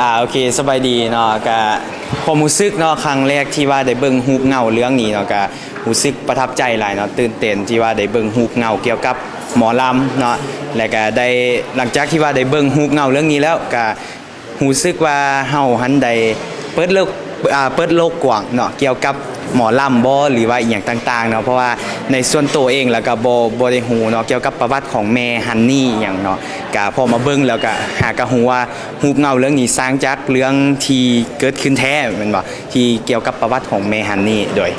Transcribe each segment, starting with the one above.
อ่าโอเคสบายดีเนาะกะผมรู้สึกเนาะครั้งแรกที่ว่าได้เบิ่งฮูปเงาเรื่องนี้เนาะกะรู้สึกประทับใจหลายเนาะตื่นเต้นที่ว่าได้เบิ่งฮูปเงาเกี่ยวกับหมอลำเนาะและก็ได้หลังจากที่ว่าได้เบิ่งฮูปเงาเรื่องนี้แล้วก็รู้สึกว่าเฮาหันได้เปิดโลกอ่าเปิดโลกกว้างเนาะเกี่ยวกับ หมอลำบ่หรือว่าอีหยังต่างๆเนาะเพราะว่าในส่วนตัวเองแล้วก็บ่บ่ได้ฮู้เนาะเกี่ยวกับประวัติของแม่ฮันนี่หยังเนาะก็พอมาเบิ่งแล้วก็หากระฮู้ว่าฮูปเงาเรื่องนี้สร้างจากเรื่องที่เกิดขึ้นแท้แม่นบ่ที่เกี่ยวกับประวัติของแม่ฮันนี่โดย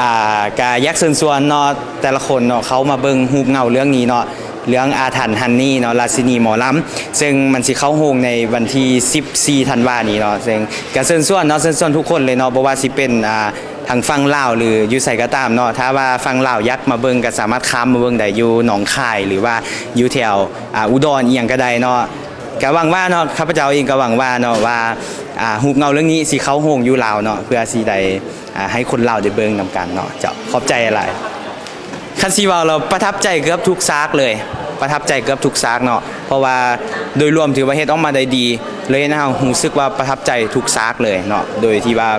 อ่ากายักษ์เซินส่วนเนาะแต่ละคนเนาะเขามาเบิ่งฮูปเงาเรื่องนี้เนาะเรื่องอาถรรพ์ฮันนี่เนาะราชินีหมอลำซึ่งมันสิเข้าโรงในวันที่ 14ธันวานี้เนาะซึ่งกาเซินส่วนเนาะเซินส่วนทุกคนเลยเนาะบ่ว่าสิเป็นอ่า ทางฝั่งลาวหรืออยู่ไสก็ตามเนาะถ้าว่าฝั่งลาวยักมาเบิ่งก็สามารถข้ามมาเบิ่งได้อยู่หนองคายหรือว่าอยู่แถวอ่าอุดรอีหยังก็ได้เนาะก็หวังว่าเนาะข้าพเจ้าเองก็หวังว่าเนาะว่าอ่าฮูปเงาเรื่องนี้สิเขาโรงอยู่ลาวเนาะเพื่อสิได้อ่าให้คนลาวได้เบิ่งนำกันเนาะเจ้าขอบใจหลายคันสิเว้าเราประทับใจเกือบทุกซากเลย ประทับใจเกือบทุกซากเนาะเพราะว่าโดยรวมถือว่าเฮ็ดออกมาได้ดี เลยนะเรารู้สึกว่าประทับใจทุกซากเลยเนาะโดยที่ว่า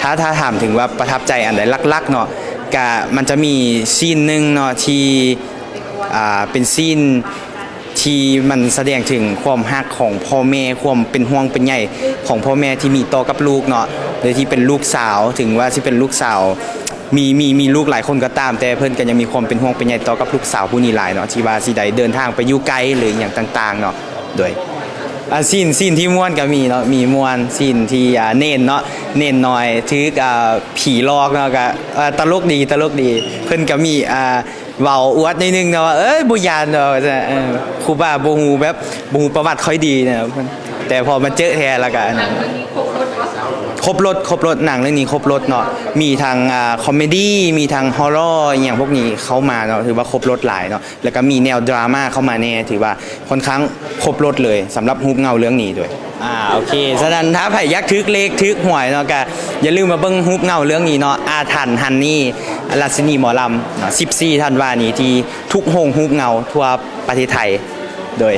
ถ้าถ้าถามถึงว่าประทับใจอันใดลักๆเนาะก็มันจะมีซีนหนึ่งเนาะที่อ่าเป็นซีนที่มันแสดงถึงความฮักของพ่อแม่ความเป็นห่วงเป็นใยของพ่อแม่ที่มีต่อกับลูกเนาะโดยที่เป็นลูกสาวถึงว่าที่เป็นลูกสาวมีมีมีลูกหลายคนก็ตาม แต่เพิ่อนก็ยังมีความเป็นห่วงเป็นใยต่อกับลูกสาวผู้นี้หลายเนาะที่ว่าสิได้เดินทางไปอยู่ไกลหรืออย่างต่างๆเนาะโดย อ่าซีนซีนที่ม่วนก็มีเนาะมีม่วนซีนที่อ่าเน้นเนาะเน้นหน่อยถืออ่าผีหลอกเนาะก็อ่าตลกดีตลกดี เพิ่นก็มีอ่าเว้าอวดนิดนึงเนาะว่าเอ้ยบ่ยานเนาะจะเออครูบาบ่ฮู้แบบบ่ฮู้ประวัติค่อยดีเนาะเพิ่นแต่พอมาเจอแท้แล้วก็อันนั้น ครบร ครบรถครบรถหนังเรื่องนี้ครบรถเนาะมีทางอ่าคอมเมดี้มีทางฮอร์รอร์อย่างพวกนี้เข้ามาเนาะถือว่าครบรถหลายเนาะแล้วก็มีแนวดราม่าเข้ามาแน่ถือว่าค่อนข้างครบรถเลยสำหรับฮูปเงาเรื่องนี้ด้วยอ่าโอเคฉะนั้นถ้าไผยักทึกเลขทึกหวยเนาะก็อย่าลืมมาเบิ่งฮูปเงาเรื่องนี้เนาะอาถรรพ์ฮันนี่ราชินีหมอลำเนาะ14ธันวานี้ที่ทุกโรงฮูปเงาทั่วประเทศไทยโดย